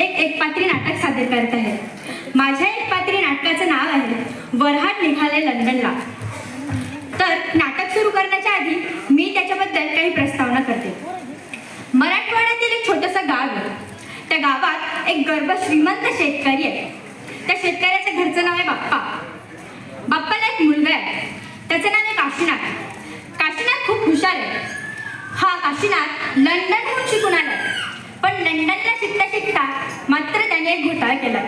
एक एकपात्री नाटक सादर करत आहे. माझ्या एकपात्री नाटकाचं नाव आहे वरहाट निघाले लंडनला. तर नाटक सुरू करण्याच्या आधी मी त्याच्याबद्दल काही प्रस्तावना करते. मराठवाड्यातील एक छोटंसं गाव आहे. त्या गावात एक गर्भ श्रीमंत शेतकरी आहे. त्या शेतकऱ्याच्या घरचं नाव आहे बाप्पा. बाप्पाला एक मुलगा आहे. त्याचं नाव आहे काशीनाथ. काशीनाथ खूप हुशार आहे. हा काशीनाथ लंडनहून शिकून आलाय पण लंडनला शिकता शिकता मात्र त्याने एक घोटाळा केला.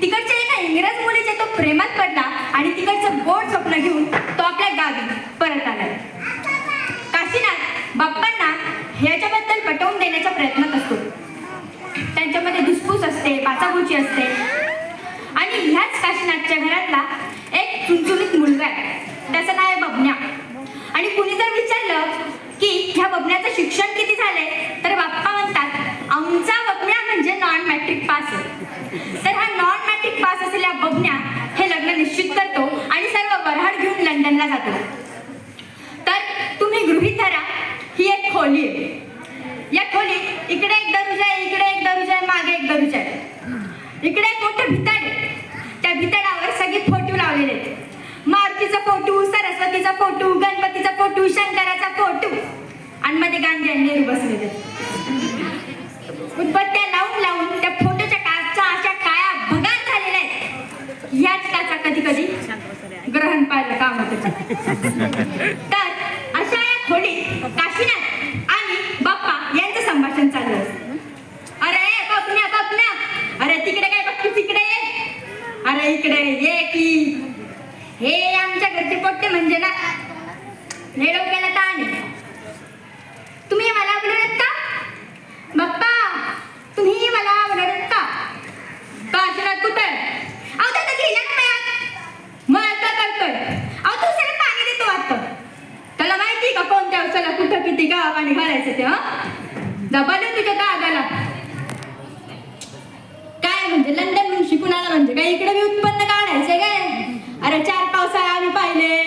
तिकडच्या एका इंग्रज मुलीच्या तो प्रेमात पडला आणि तिकडचं गोड स्वप्न घेऊन तो आपल्या गावी परत आला. काशीनाथ बाप्पांना ह्याच्याबद्दल पटवून देण्याचा प्रयत्न करतो. त्यांच्यामध्ये धुसफूस असते बाचाबुची असते. आणि ह्याच काशीनाथच्या घरातला एक चुनचुनीत मुलगा आहे. त्याचं नाव आहे बबन्या. आणि कुणी जर विचारलं की ह्या बबण्याचं शिक्षण किती झाले तर बाप्पा म्हणजे नॉन मॅट्रिक पास तर हा नॉन मॅट्रिक पास असलेल्या बबन्या हे लग्न निश्चित करतो आणि सर्व वऱ्हाड घेऊन लंडनला जातो. तर तुम्ही गृहीत धरा ही एक खोली आहे. या खोलीत इकडे एक दरुजा आहे इकडे एक दरुजा आहे मागे एक दरुजा आहे. इकडे एक मोठं भितड आहे. त्या भितडावर सगळे फोटो लावलेले आहेत. मारुतीचा फोटो सरस्वतीचा फोटो गणपतीचा फोटो शंकराचा फोटो. आणि मध्ये गांधी यांनी बसलेले उदबत्त्या लावून लावून त्या फोटोच्या काचा अशा काळ्या भगान झालेल्या आहेत. ह्याच काचा कधी कधी ग्रहण पाहायला काम होतं तर अशा या खोलीत काशीनाथ आणि बाप्पा यांचं संभाषण चालू असतं. अरे बपन्या बपन्या अरे तिकडे काय बघतो तिकडे ये अरे इकडे ये की हे आमच्या घरचे पोट्टे म्हणजे ना हे डोक्याला ताण आहे. तुम्ही मला बोलत का बाप्पा तुम्ही मला बोलत का काशीनाथ कुठे अहो दादा गेला ना मळ्यात मग आता करतोय अहो तू सगळं पाणी देतो वाटतं त्याला माहिती का कोणत्या उसाला कुठं किती गाव पाणी घालायचं ते हं दादाला काय म्हणजे? लंडन म्हणून शिकून आला म्हणजे? काय इकडे मी उत्पन्न काढायचं काय? अरे चार पावसाळा आम्ही पाहिले.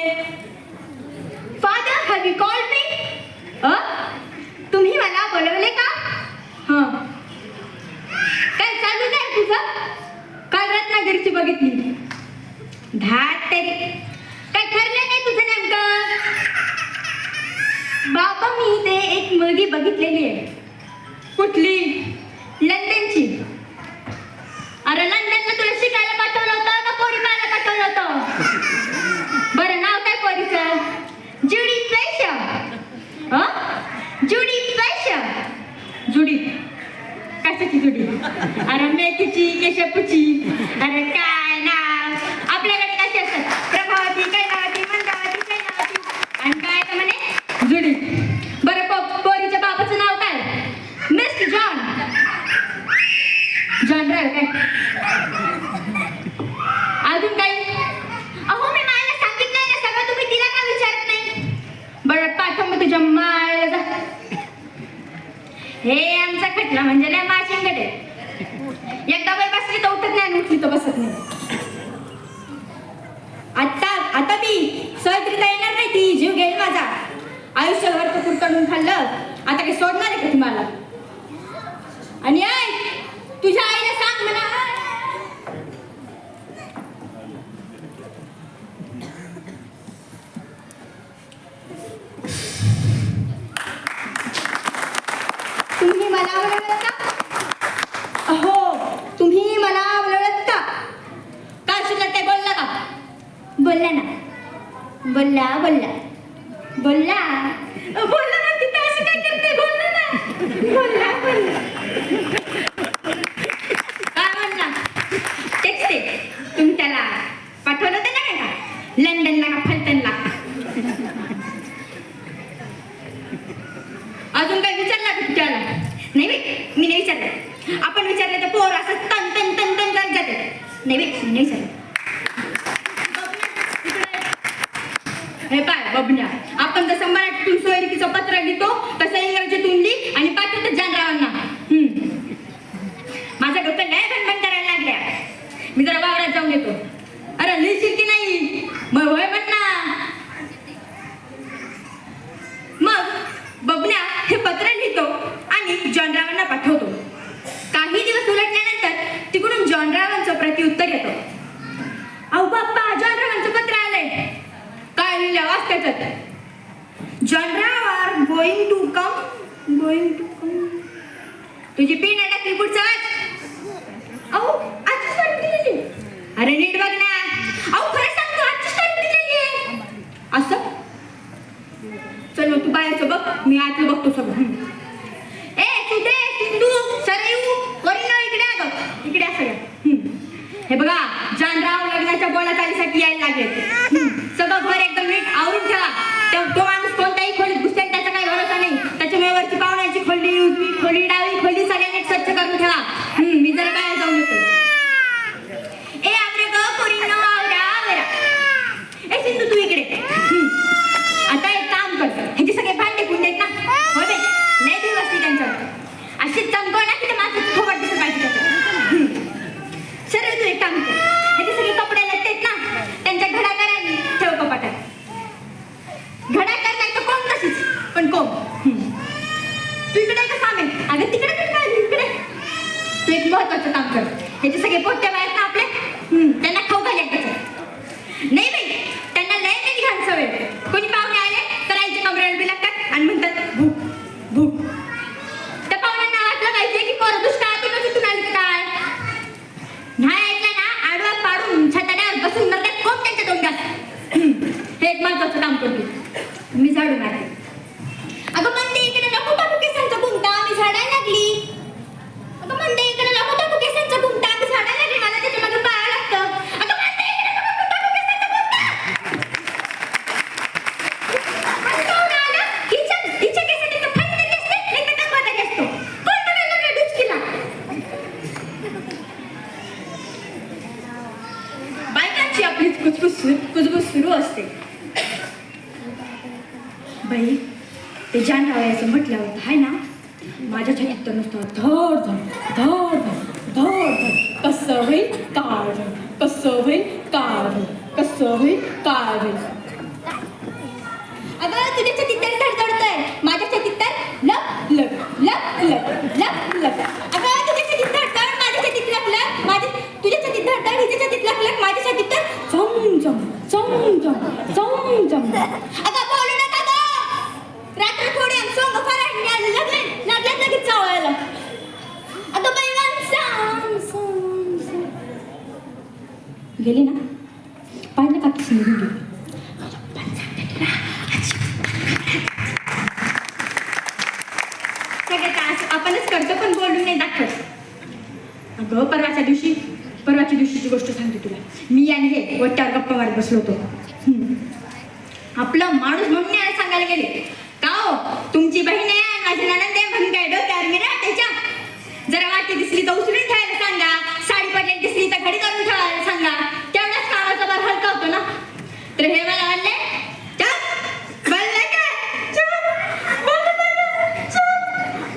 Father have you call me तुम्ही मला बोलवले का? हं. काय चालू काय तुझं? काल रत्नागिरीची बघितली. धाट तरी. काय ठरलं नाही तुझं नेमकं? बाबा मी ते एक मुलगी बघितलेली आहे. कुठली? लंडनची. अरे लंडनला तुला शिकायला पाठवलं होतं का पोरी पाहायला पाठवलं होतं बरं नाव काय पोरीचं जुडी फ्रेशर हं जुडी फ्रेशर जुडी कशाची जुडी अरे मेथीची केशपूची अरे काय नाव आपल्याकडे कसे असतात प्रभावती कैलावती मंदावती कैलावती आणि काय तर म्हणे जुडी बरं पो पोरीच्या बाबाचं नाव काय मिस जॉन जॉन राय काय अजून काही अहो मी मला सांगितलंय ना सगळं तुम्ही तिला का विचारत नाही बरं पाठव मग तुझ्या मायला जा. हे आमचा खटला म्हणजे नाही माशिंगट एकदा बाई बसली तर उठत नाही उठली तर बसत नाही. आता आता ती सहजरित्या येणार नाही ती जीव घेईल माझा. आयुष्यभर तर कुरकडून खाल्लं. आता काही सोडणार आहे का तुम्हाला? आणि ऐक तुम्ही मला बोलवत का? हो तुम्ही मला बोलवत का? काय सुद्धा ते बोलला का? बोलला ना. बोलला बोलला. बोलला. बोलला ना तिथं असं काय करते? बोलला ना. बोलला बोलला काय म्हणला तेच ते तुम्ही त्याला पाठवलं होतं ना काय का लंडनला का फलटनला अजून काही विचारला का तुझ्याला नाही बाई मी नाही विचारलं आपण विचारलं तर पोर असं तन तन तन तन करत जाते. नाही बाई नाही सर हे पाय बबन्या. आपण जसं मराठीतून सोयरिकीचं पत्र लिहितो तसं इंग्रजीतून लिही आणि पाठवतो जानरावांना हम्म. माझं डोकं लय भणभण करायला लागल्या मी जरा वावरात जाऊन येतो अरे लिहिशील की नाही मग होय म्हण ना मग बबन्या हे पत्र लिहितो आणि जॉनरावांना पाठवतो काही दिवस उलट अहो बाप्पा जॉनरावांचं पत्र आलंय काय लिहिलं वाच त्याच्यात going to come going to come तुझी पिन टाकली पुढचा वाच अहो आजचीच तारीख दिलेली अरे नीट बघ ना. अहो खरं सांगतो आजचीच तारीख दिलेली आहे. असं? चल मग तू बाहेरचं बघ. मी आतलं बघतो सगळं. हे बघा जानराव लग्नाच्या बोलाचालीसाठी यायला लागेल. सगळं घर एकदम नीट आवरून ठेवा. तो माणूस कोणत्याही खोलीत घुसेल त्याचा काही भरोसा नाही. त्याच्या मेवरची पाहुण्याची खोली उजवी खोली डावी खोली सगळ्या नीट स्वच्छ करून ठेवा हम्म, मी जरा बाहेर जाऊन येतो ए आपले ग पोरींनो आवरा आवरा ए सिंधू तू इकडे हम्म. आता एक काम कर ह्याचे सगळे भांडे कुंडे आहेत ना हो बे लय दिवस असते त्यांच्यावर अशी चमकव ना की ते माझं थोबट दिसत पाहिजे त्याच्यात सर तू एक काम कर ह्याचे सगळे कपडे लागते ना त्यांच्या घडा करा आणि ठेव कपाटात घडा कर नाही तर कोण तशीच पण कोण हम्म. तू इकडे का सामे अगं तिकडे पण काय इकडे तू एक महत्वाचं काम कर ह्याचे सगळे पोट्टे बाहेर ना आपले हम्म, त्यांना खाऊ घाल एकदाच नाही बाई त्यांना लय नाही घाल सवय कोणी पाहुणे आले तर आईच्या कमरेवर बी लागतात आणि म्हणतात भूक भूक त्या पाहुण्यांना वाटलं पाहिजे की पोरं दुष्काळातून तिथून आली का काय नाही ऐकलं ना आडवा पाडून छताड्यावर बसून नरकात कोण त्यांच्या डोंग्यात हे एक महत्वाचं काम करते मी झाडू मारते अगं म्हणते इकडे नको टाकू केसांचा गुंता मी झाडायला लागली अगं म्हणते इकडे नको टाकू केसांचा गुंता मी झाडायला लागली मला त्याच्यामागे पाया लागतं अगं म्हणते इकडे नको टाकू केसांचा गुंता असं कोण आलं? हिच्या- हिच्या केसात तर फाट तरी असते, नाही तर टकला तरी असतो. कोण बघायला लागलं डुचकीला? बायकांची आपली कुजबुज सुरू कुजबुज सुरू असते बाई ते जान रावायचं म्हटल्यावर हाय ना माझ्या छातीत तर नुसतं धड धड धड धड धड धड कसं होईल काय होईल कसं होईल काय होईल कसं होईल काय होईल अगं तुझ्या छतीत तर धडधडतोय माझ्या छतीत तर लप लप लप लप लप लप. अगं तुझ्या छतीत धडधड माझ्या छतीत लप लप. माझ्या तुझ्या छतीत धडधड हिच्या छतीत लप लप. माझ्या छतीत तर चम चम चम चम चम चम. अगं बोलू नका गं. रात्र थोडी आम सोंग फराडणी लागले लागल्यात लगेच चावायला अगं बाई सांग. गेली ना? सगळे काय आपणच करतो पण बोलून नाही दाखवत. अगं परवाच्या दिवशी परवाच्या दिवशीची गोष्ट सांगते तुला. मी आणि हे वट्ट्यावर गप्पा मारत बसलो होतो. हम्म. आपलं माणूस म्हणून सांगायला गेले. का हो? तुमची बहीण आहे माझी नणंद आहे म्हणून काय डोक्यावर मी त्याच्या जरा वाटी दिसली तर उचलून ठेवायला सांगा साडी पडलेली दिसली तर घडी करून ठेवायला सांगा तेवढाच कामाचा भार हलका होतो ना तर हे मला म्हणले चुप बोलले का चुप बोलले का? चुप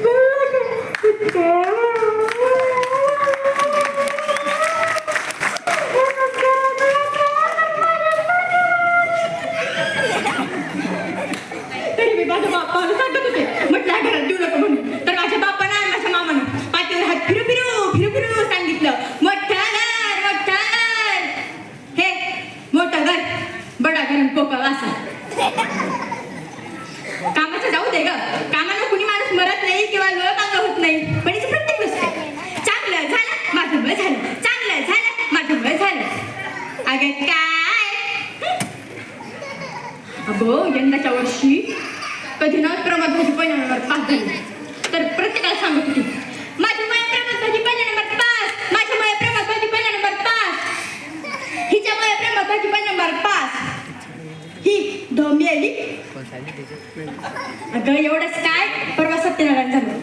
बोलले तरी मी माझ्या बाप्पाला सांगत होते म्हटलं "हा घरात देऊ नका म्हणून तर माझ्या बाप्पानं आणि माझ्या मामानं पाठीवर हात फिरू फिरू फिरू फिरू सांगितलं मोठं घर मोठं घर हे मोठं घर बडा घर पोका वासा कामाचं जाऊ दे ग कामानं कुणी माणूस मरत नाही किंवा लोळ मागं होत नाही पण हिची प्रत्येक गोष्ट आहे. चांगलं झालं माझं मुळे झालं चांगलं झालं माझं मुळे झालं अगं काय? अगो यंदाच्या वर्षी कधी ना प्रमाद भाजी पहिल्या नंबर पास झाली. तर प्रत्येकाला सांगत होती माझी माय प्रमाद भाजी पहिल्या नंबर पास माझ्या माय प्रमाद भाजी पहिल्या नंबर पास हिच्या माय प्रमाद भाजी पहिल्या नंबर पास. ही धोमी आली. अगं एवढंच काय? परवा सत्यनारायण झालं.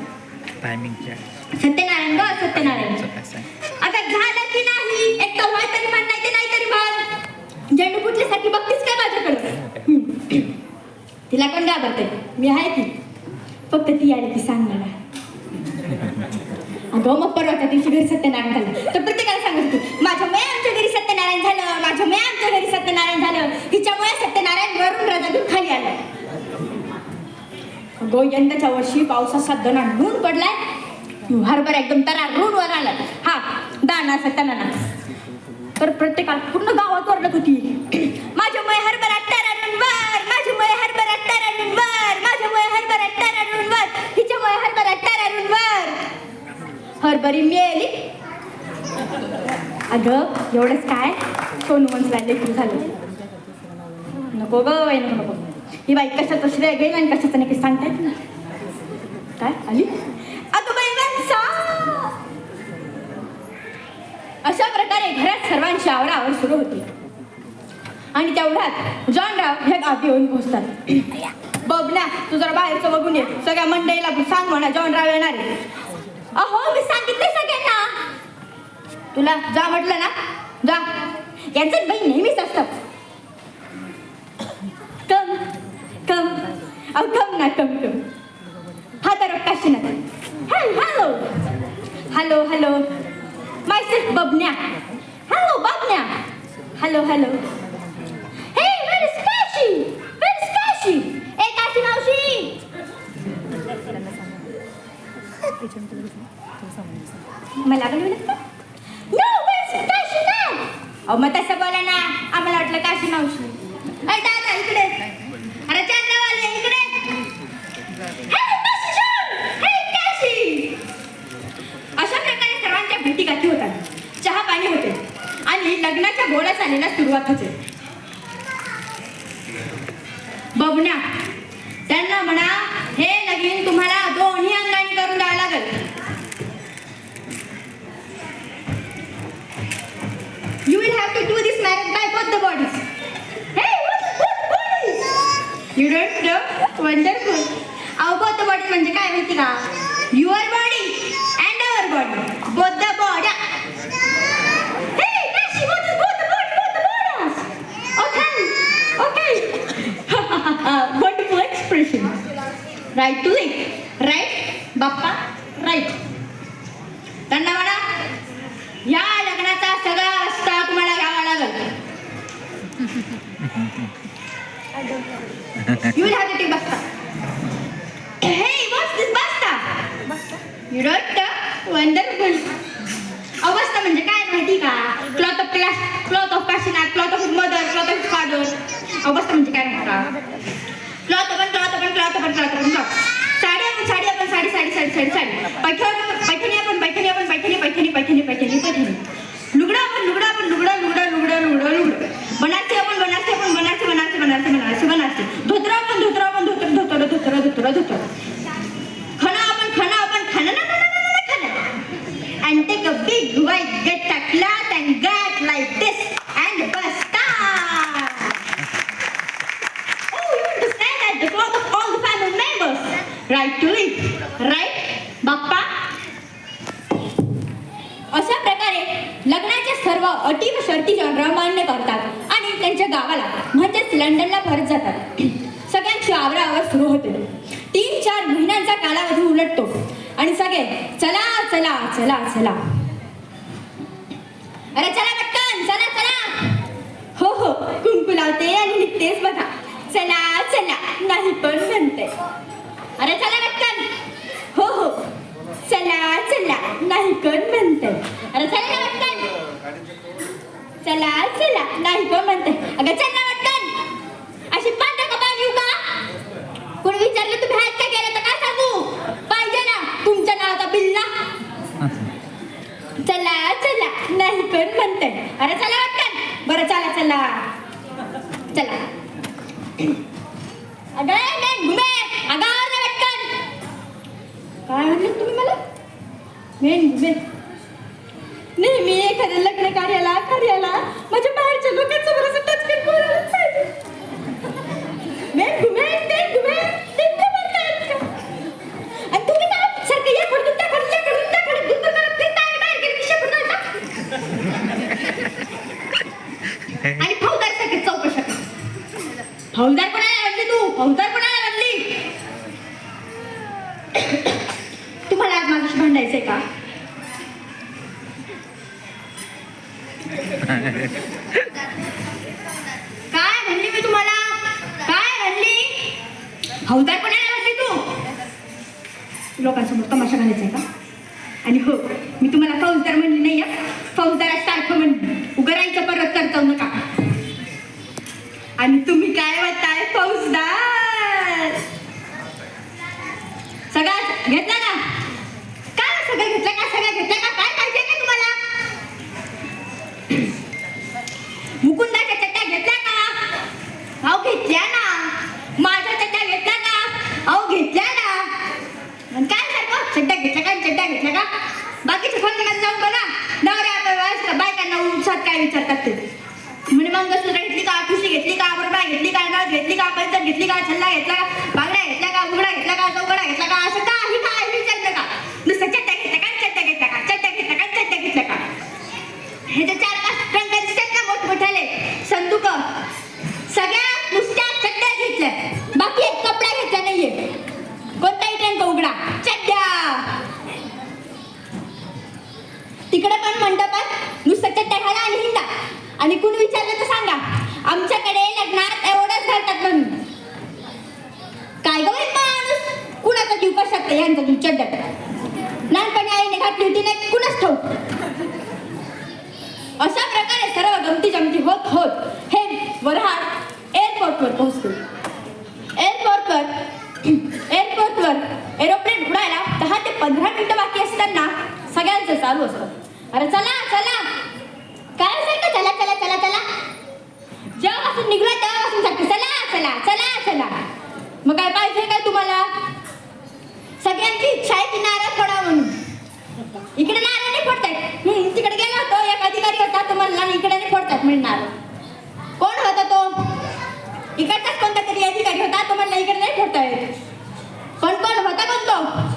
टायमिंगच्या सत्यनारायण ग सत्यनारायण. आता झालं की नाही? एक तर होय तरी म्हण नाही ते नाही तरी म्हण फुटल्यासाठी बघतीस काय माझ्याकडं. तिला कोण घाबरते मी आहे की फक्त ती आली की सांग मला. अगं मग परवाच्या दिवशी घरी सत्यनारायण झालं. तर प्रत्येकाला सांगत होती माझ्यामुळे आमच्या घरी सत्यनारायण झालं. माझ्यामुळे आमच्या घरी सत्यनारायण झालं. हिच्यामुळे सत्यनारायण वरून रजातून खाली आलं. अगं यंदाच्या वर्षी पावसाचा दणा ऊन पडलाय. हरभरा एकदम तरा रून वर आला. हा दाना सत्ताना तर प्रत्येकाला पूर्ण गावात ओरडत होती. माझ्यामुळे हरभरा टराडून वर मय हरभरा टराडून वर मय हरभरा टराडून वर मय हरभरा टराडून वर. हरभरी मिळाली. अगं एवढंच काय? सोनू मनसला लेखी झालं. नको ग बाई नको ही बाई कशाचं श्रेय घेईल आणि कशाचं नाही काही सांगता येत काय? आली? सर्वांची आवरावर सुरू होती. आणि तेवढ्यात जॉनराव हे गावी येऊन पोहोचतात. बघ ना तू जरा बाहेरचं बघून ये. सगळ्या मंडईला सांग म्हणा जॉन राव येणार अहो मी सांगितले सगळ्यांना. तुला जा म्हटलं ना? जा. यांचं बाई नेहमीच असत. कम कम. अहो कम ना कम कम. हा तर Kashinath hello. Hello hello. Myself बबन्या. Hello बातम्या हॅलो हॅलो हे where is Kashi where is Kashi ए काशी मावशी मला पण म्हणत नो वेर इज काशी ना अहो मग तसं बोला ना. आम्हाला वाटलं काशी मावशी घोड्या चालीला सुरुवात होते बघण्या. त्यांना म्हणा हे नवीन तुम्हाला दोन्ही अंगाने करून जावं लागेल. You will have to do this make by both the bodies you don't know wonderful of body म्हणजे काय माहिती का? Right to live. Right? Bappa? Right. त्यांना म्हणा या लग्नाचा सगळा रस्ता तुम्हाला घ्यावा लागेल to take basta. Hey, what's this basta? You don't know? Wonderful. अवस्था म्हणजे काय माहिती का cloth of class cloth of Kashinath cloth of mother cloth of father अवस्था म्हणजे काय माहिती का क्लॉथ आपण क्लॉथ आपण क्लॉथ आपण क्लॉथ आपण क्लॉथ साडी आपण साडी आपण साडी साडी साडी साडी साडी. पैठणी पैठणी आपण पैठणी आपण पैठणी पैठणी पैठणी पैठणी पैठणी. आपण आपण बनारसी आपण बनारसी आपण बनारसी बनारसी बनारसी बनारसी बनारसी. आपण आपण धोतर धोतर धोतर धोतर धोतर. आपण आपण ना ना ना ना ना खणा. and take a big white get a चला चला. अरे चला पटकन चला चला. हो हो कुंकू लावते आणि निघतेच बघा. चला चला नाही पण म्हणते. अरे चला पटकन. हो हो. चला चला नाही पण म्हणते. अरे चला पटकन. चला चला नाही पण म्हणते. अगं चल ना पटकन. अशी पांढरा कपाळ येऊ का? कोणी विचारलं तुम्ही हात का केलं तर काय सांगू? पाहिजे ना तुमच्या नाव का बिल्ला. चला चला. नाही पण म्हणते अरे चला वाटत बरं चला चला. चला. अगं घुमे. अगं आवर काय म्हणले तुम्ही मला? मेन घुमे. नेहमी एखाद्या लग्न कार्याला कार्याला माझ्या काय म्हणली मी तुम्हाला? काय म्हणली? हौदार पण म्हणली तू? लोकांसमोर तमाशा घालायचा का? आणि हो मी तुम्हाला फौजदार म्हणली नाही फौजदारा सारखं म्हणली. उगरायचं परत करतो नका. आणि तुम्ही काय म्हणताय? फौजदार! सगळ्यात घेतला ना? सगळ्यांचं चालू असतात अरे चला चला. काय सारखं चला चला चला चला. जेव्हापासून निघलो तेव्हापासून सांगते चला चला चला चला. मग काय पाहिजे काय तुम्हाला? सगळ्यांची इच्छा आहे की नारळ पडा म्हणून. इकडे नारळ नाही फोडतायत. मी तिकडे गेलो होतो एक अधिकारी होता तो म्हणला इकडे नाही फोडतात म्हणजे कोण होता तो? इकडचाच कोणता तरी अधिकारी होता तो म्हणला इकडे नाही फोडतायत. पण कोण होता कोण तो?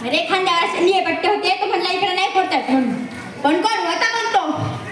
अरे खांद्यावर शनी पट्टे होते तो म्हणला इकडे नाही फोडतात म्हणून पण कोण? होता म्हणतो